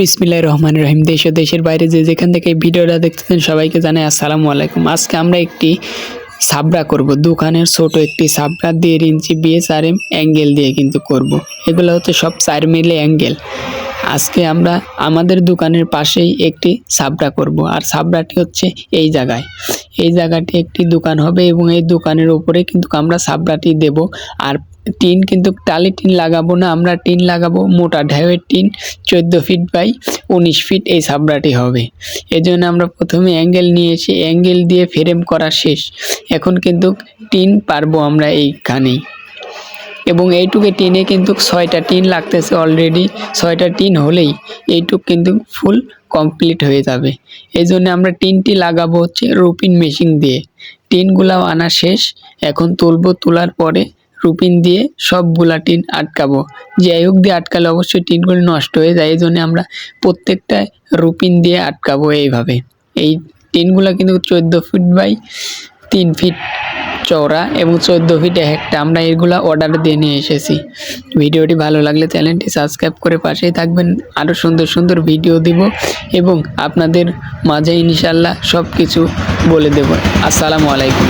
বিসমিল্লাহ রহমান রহিম। দেশ ও দেশের বাইরে যে যেখান থেকে ভিডিওটা দেখতেছেন সবাইকে জানাই আসসালামু আলাইকুম। আজকে আমরা একটি সাবরা করব। দোকানের ছোট একটি সাবরা দেড় ইঞ্চি বিএস আর এম অ্যাঙ্গেল দিয়ে কিন্তু করব। এগুলো হচ্ছে সব চার মিলে অ্যাঙ্গেল। আজকে আমরা আমাদের দোকানের পাশেই একটি সাবরা করব। আর সাবরাটি হচ্ছে এই জায়গায়। এই জায়গাটি একটি দোকান হবে এবং এই দোকানের উপরে কিন্তু আমরা সাবরাটি দেব। আর টিন, কিন্তু টালি টিন লাগাবো না, আমরা টিন লাগাবো। মোটা ঢেউয়ের টিন, চোদ্দ ফিট বাই উনিশ ফিট এই সাবরাটি হবে। এই জন্য আমরা প্রথমে অ্যাঙ্গেল নিয়ে এসে অ্যাঙ্গেল দিয়ে ফ্রেম করা শেষ। এখন কিন্তু টিন পারব আমরা এইখানেই। এবং এইটুকে টিনে কিন্তু ছয়টা টিন লাগতেছে অলরেডি ছয়টা টিন হলেই এইটুক কিন্তু ফুল কমপ্লিট হয়ে যাবে। এই জন্য আমরা টিনটি লাগাবো হচ্ছে রুপিন মেশিন দিয়ে। টিনগুলাও আনা শেষ, এখন তুলবো, তোলার পরে রুপিন দিয়ে সবগুলা টিন আটকাবো। যাই হোক, দিয়ে আটকালে অবশ্যই টিনগুলো নষ্ট হয়ে যায় এই জন্য আমরা প্রত্যেকটা রুপিন দিয়ে আটকাবো এইভাবে। এই টিনগুলো কিন্তু চোদ্দ ফিট বাই তিন ফিট চওড়া এবং চোদ্দ ফিট একটা। আমরা এগুলা অর্ডার দিয়ে নিয়ে এসেছি। ভিডিওটি ভালো লাগলে চ্যানেলটি সাবস্ক্রাইব করে পাশেই থাকবেন। আরও সুন্দর সুন্দর ভিডিও দিব এবং আপনাদের মাঝে ইনশাল্লাহ সব কিছু বলে দেব। আসসালামু আলাইকুম।